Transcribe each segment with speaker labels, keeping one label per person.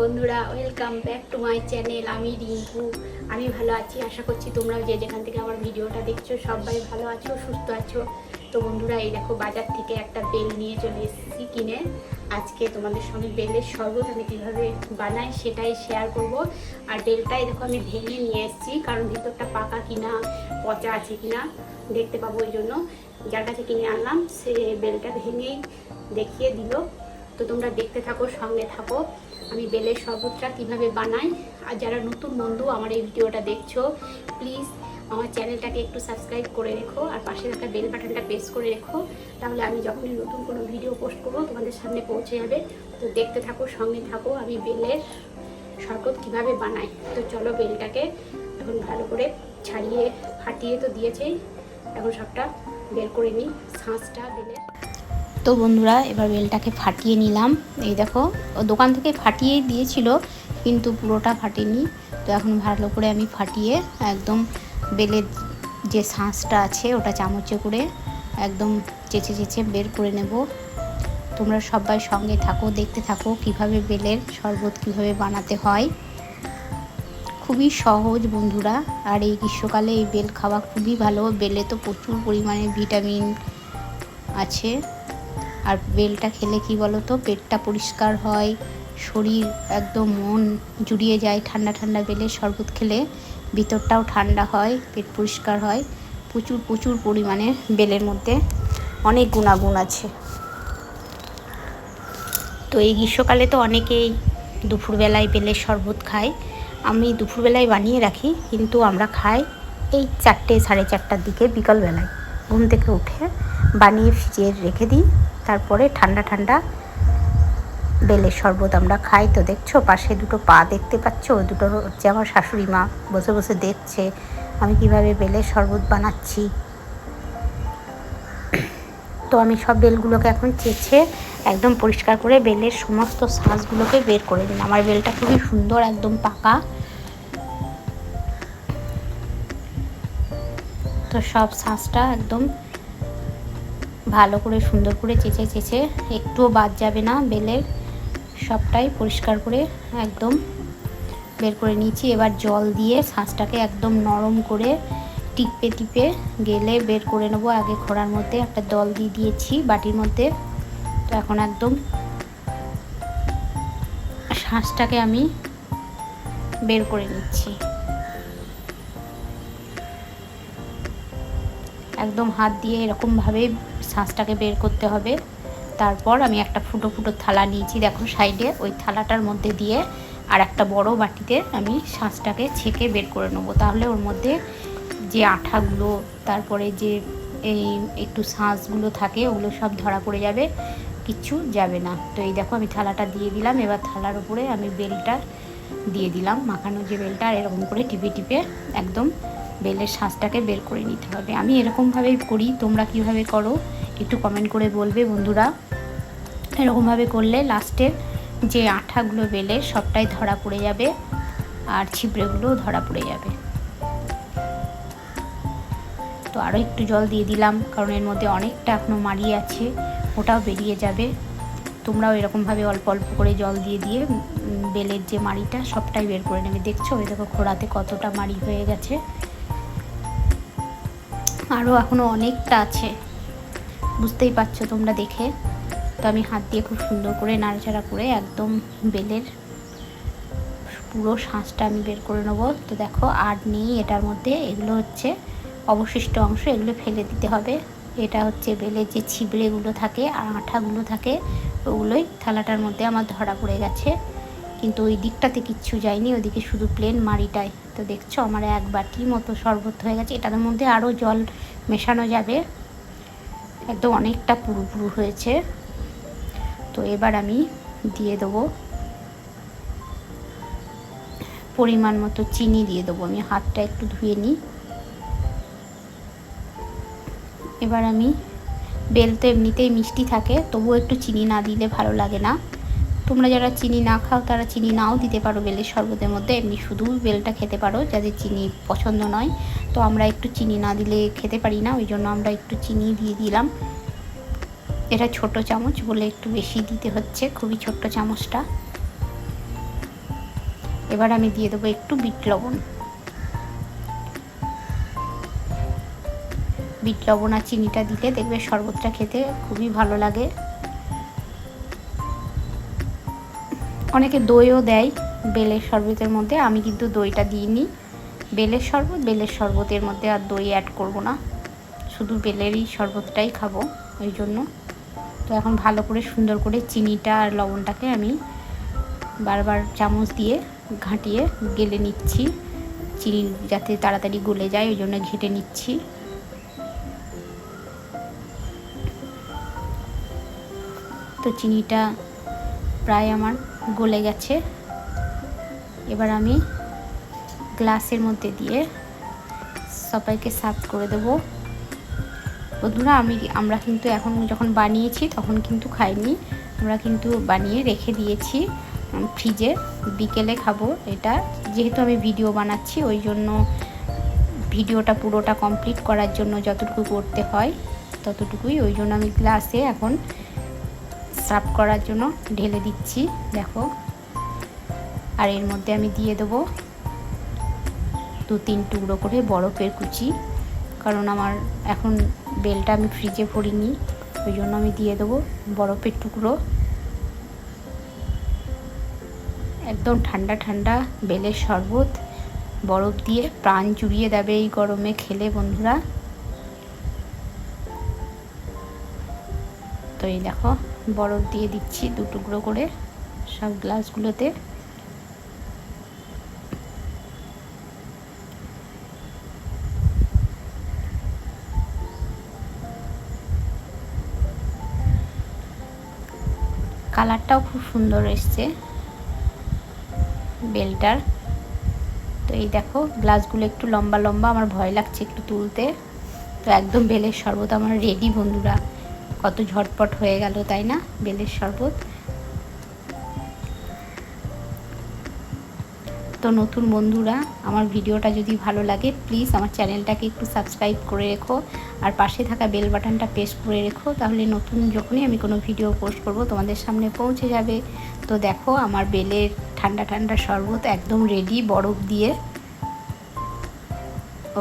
Speaker 1: বন্ধুরা welcome back to my channel আমি রিঙ্কু। আমি ভালো আছি, আশা করছি তোমরাও যে যেখান থেকে আমার ভিডিওটা দেখছ, সবাই ভালো আছো, সুস্থ আছো। তো বন্ধুরা, এই দেখো, বাজার থেকে একটা বেল নিয়ে চলে এসেছি কিনে। আজকে তোমাদের সঙ্গে বেলের শরবত আমি কীভাবে বানাই সেটাই শেয়ার করব। আর বেলটাই দেখো, আমি ভেঙে নিয়ে এসেছি, কারণ ভিতরটা পাকা কিনা, পচা আছে কিনা দেখতে পাবো ওই জন্য। যার কাছে কিনে আনলাম, সে বেলটা ভেঙেই দেখিয়ে দিল। তো তোমরা দেখতে থাকো, সঙ্গে থাকো। আমি বেলের শরবতটা কীভাবে বানাই, আর যারা নতুন বন্ধু আমার এই ভিডিওটা দেখছ প্লিজ আমার চ্যানেলটাকে একটু সাবস্ক্রাইব করে রেখো, আর পাশে থাকা বেল বাটনটা প্রেস করে রেখো, তাহলে আমি যখনই নতুন কোনো ভিডিও পোস্ট করব, তোমাদের সামনে পৌঁছে যাবে। তো দেখতে থাকো, সঙ্গে থাকো, আমি বেলের শরবত কীভাবে বানাই। তো চলো বেলটাকে এখন ভালো করে ছাড়িয়ে, ফাটিয়ে তো দিয়েছেই, এখন সবটা বের করে নিই, শাঁসটা বেলের। তো বন্ধুরা, এবার বেলটাকে ফাটিয়ে নিলাম। এই দেখো, ও দোকান থেকে ফাটিয়ে দিয়েছিল, কিন্তু পুরোটা ফাটেনি। তো এখন ভালো করে আমি ফাটিয়ে একদম বেলের যে শাঁসটা আছে, ওটা চামচে করে একদম চেঁচে চেঁচে বের করে নেব। তোমরা সবাই সঙ্গে থাকো, দেখতে থাকো কীভাবে বেলের শরবত কীভাবে বানাতে হয়। খুবই সহজ বন্ধুরা, আর এই গ্রীষ্মকালে এই বেল খাওয়া খুবই ভালো। বেলে তো প্রচুর পরিমাণে ভিটামিন আছে। আর বেলটা খেলে কি বলো তো পেটটা পরিষ্কার হয়, শরীর একদম মন জুড়িয়ে যায় ঠান্ডা ঠান্ডা বেলের শরবত খেলে ভিতরটাও ঠান্ডা হয়, পেট পরিষ্কার হয়, প্রচুর প্রচুর পরিমাণে বেলের মধ্যে অনেক গুণাগুণ আছে। তো এই গ্রীষ্মকালে তো অনেকেই দুপুরবেলায় বেলের শরবত খায়। আমি দুপুরবেলায় বানিয়ে রাখি, কিন্তু আমরা খাই এই চারটে সাড়ে চারটার দিকে বিকালবেলায়। ঘুম থেকে উঠে বানিয়ে ফ্রিজে রেখে দিই। তারপরে ঠান্ডা ঠান্ডা বেলের শরবত আমরা খাই। তো দেখছ, পাশে দুটো পা দেখতে পাচ্ছ, দুটো হচ্ছে আমার শাশুড়ি মা বসে বসে দেখছে, আমি কীভাবে বেলের শরবত বানাচ্ছি। তো আমি সব বেলগুলোকে এখন চেঁচে একদম পরিষ্কার করে বেলের সমস্ত শাঁসগুলোকে বের করে দিন আমার বেলটা খুবই সুন্দর, একদম পাকা। তো সব শাঁসটা একদম ভালো করে, সুন্দর করে চেঁচে চেঁচে একটুও বাদ যাবে না। বেলের সবটাই পরিষ্কার করে একদম বের করে নিয়েছি। এবার জল দিয়ে শাঁসটাকে একদম নরম করে টিপে টিপে গেলে বের করে নেব। আগে খোড়ার মধ্যে একটা দল দিয়ে দিয়েছি বাটির মধ্যে। তো এখন একদম শাঁসটাকে আমি বের করে নিচ্ছি। একদম হাত দিয়ে এরকমভাবে শাঁসটাকে বের করতে হবে। তারপর আমি একটা ফুটো ফুটো থালা নিয়েছি, দেখো সাইডে। ওই থালাটার মধ্যে দিয়ে আর একটা বড় বাটিতে আমি শাঁসটাকে ছেঁকে বের করে নেব। তাহলে ওর মধ্যে যে আঠাগুলো, তারপরে যে এই একটু শাঁসগুলো থাকে, ওগুলো সব ধরা পড়ে যাবে, কিচ্ছু যাবে না। তো এই দেখো আমি থালাটা দিয়ে দিলাম। এবার থালার উপরে আমি বেলটা দিয়ে দিলাম, মাখানো যে বেলটা, আর এরকম করে টিপে টিপে একদম বেলের শাঁসটাকে বের করে নিতে হবে। আমি এরকমভাবেই করি, তোমরা কীভাবে করো, একটু কমেন্ট করে বলবে বন্ধুরা। এরকমভাবে করলে লাস্টে যে আঠাগুলো বেলে সবটাই ধরা পড়ে যাবে, আর ছিপড়েগুলোও ধরা পড়ে যাবে। তো আরও একটু জল দিয়ে দিলাম, কারণ এর মধ্যে অনেকটা এখনও মাড়ি আছে, ওটাও বেরিয়ে যাবে। তোমরাও এরকমভাবে অল্প অল্প করে জল দিয়ে দিয়ে বেলের যে মাড়িটা সবটাই বের করে নেবে। দেখছ ওই দেখো, খোড়াতে কতটা মাড়ি হয়ে গেছে। আরও এখনও অনেকটা আছে। বুঝতেই পারছ তোমরা দেখে। তো আমি হাত দিয়ে খুব সুন্দর করে নাড়াচাড়া করে একদম বেলের পুরো শাঁসটা আমি বের করে নেব। তো দেখো, আর নেই এটার মধ্যে। এগুলো হচ্ছে অবশিষ্ট অংশ, এগুলো ফেলে দিতে হবে। এটা হচ্ছে বেলের যে ছিবড়েগুলো থাকে আর আঠাগুলো থাকে, ওগুলোই থালাটার মধ্যে আমার ধরা পড়ে গেছে। কিন্তু ওই দিকটাতে কিচ্ছু যায়নি ওদিকে শুধু প্লেন মাড়িটাই। তো দেখছ আমার এক বাটি মতো শরবত হয়ে গেছে, এটার মধ্যে আরও জল মেশানো যাবে। একদম অনেকটা পুরু হয়েছে। তো এবার আমি দিয়ে দেবো পরিমাণ মতো চিনি দিয়ে দেবো, আমি হাতটা একটু ধুয়ে নিই। এবার আমি বেল তো এমনিতেই মিষ্টি থাকে, তবুও একটু চিনি না দিলে ভালো লাগে না। তোমরা যারা চিনি না খাও, তারা চিনি নাও দিতে পারো বেলের শরবতের মধ্যে। এমনি শুধু বেলটা খেতে পারো, যাদের চিনি পছন্দ নয়। তো আমরা একটু চিনি না দিলে খেতে পারি না, ওই জন্য আমরা একটু চিনি দিয়ে দিলাম। এটা ছোট চামচ বলে একটু বেশি দিতে হচ্ছে, খুবই ছোট্ট চামচটা। এবার আমি দিয়ে দেবো একটু বিট লবণ। বিট লবণ আর চিনিটা দিলে দেখবে শরবতটা খেতে খুবই ভালো লাগে। অনেকে দইও দেয়, বেলের শরবতের মধ্যে। আমি কিন্তু দইটা দিইনি। বেলের শরবত, বেলের শরবতের মধ্যে আর দই অ্যাড করব না। শুধু বেলেরই শরবতটাই খাব, ওই জন্য। তো এখন ভালো করে সুন্দর করে চিনিটা আর লবণটাকে আমি বারবার চামচ দিয়ে ঘাঁটিয়ে গেলে নিচ্ছি। চিনি যাতে তাড়াতাড়ি গলে যায়, ওই জন্য ঘেঁটে নিচ্ছি। তো চিনিটা প্রায় আমার গলে গেছে। এবার আমি গ্লাসের মধ্যে দিয়ে সবাইকে সার্ভ করে দেবো। বন্ধুরা, আমি, আমরা কিন্তু এখন যখন বানিয়েছি তখন কিন্তু খাইনি। আমরা কিন্তু বানিয়ে রেখে দিয়েছি ফ্রিজে। বিকেলে খাব এটা। যেহেতু আমি ভিডিও বানাচ্ছি, ওই জন্য ভিডিওটা পুরোটা কমপ্লিট করার জন্য যতটুকু করতে হয় ততটুকুই। ওই জন্য আমি গ্লাসে এখন সার্ভ করার জন্য ঢেলে দিচ্ছি, দেখো। আর এর মধ্যে আমি দিয়ে দেবো দু তিন টুকরো করে বরফের কুচি, কারণ আমার এখন বেলটা আমি ফ্রিজে ভরিনি, ওই জন্য আমি দিয়ে দেবো বরফের টুকরো। একদম ঠান্ডা ঠান্ডা বেলের শরবত, বরফ দিয়ে প্রাণ জুড়িয়ে দেবে এই গরমে খেলে বন্ধুরা। তো এই দেখো বরফ দিয়ে দিচ্ছি দু টুকরো করে সব গ্লাসগুলোতে। কালারটাও খুব সুন্দর এসছে বেলটার। তো এই দেখো, গ্লাসগুলো একটু লম্বা লম্বা, আমার ভয় লাগছে একটু তুলতে। তো একদম বেলের শরবত আমার রেডি বন্ধুরা। কত ঝটপট হয়ে গেল, তাই না? বেলের শরবত। তো নতুন বন্ধুরা, আমার ভিডিওটা যদি ভালো লাগে প্লিজ আমার চ্যানেলটাকে একটু সাবস্ক্রাইব করে রেখো। আর পাশে থাকা বেল বাটনটা প্রেস করে রেখো, তাহলে নতুন যখনই আমি কোনো ভিডিও পোস্ট করব, তোমাদের সামনে পৌঁছে যাবে। তো দেখো, আমার বেলের ঠান্ডা ঠান্ডা শরবত একদম রেডি বরফ দিয়ে। ও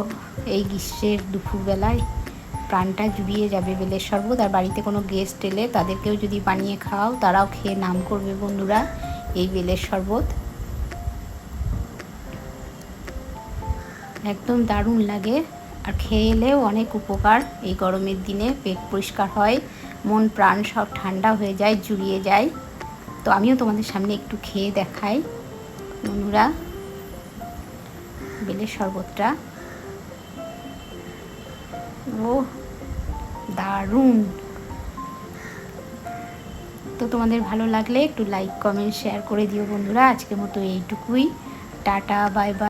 Speaker 1: এই গ্রীষ্মের দুপুরবেলায়। প্রাণটা জুড়িয়ে যাবে বেলের শরবত। আর বাড়িতে কোনো গেস্ট এলে তাদেরকেও যদি বানিয়ে খাওয়াও, তারাও খেয়ে নাম করবে বন্ধুরা এই বেলের শরবত। একদম দারুণ লাগে। আর খেয়ে এলেও অনেক উপকার এই গরমের দিনে। পেট পরিষ্কার হয়, মন, প্রাণ সব ঠান্ডা হয়ে যায়, জুড়িয়ে যায়। তো আমিও তোমাদের সামনে একটু খেয়ে দেখাই বন্ধুরা বেলের শরবতটা। ও, দারুণ। তো তোমাদের ভালো লাগলে একটু লাইক কমেন্ট শেয়ার করে দিও বন্ধুরা। আজকের মতো এইটুকুই। Tata bye bye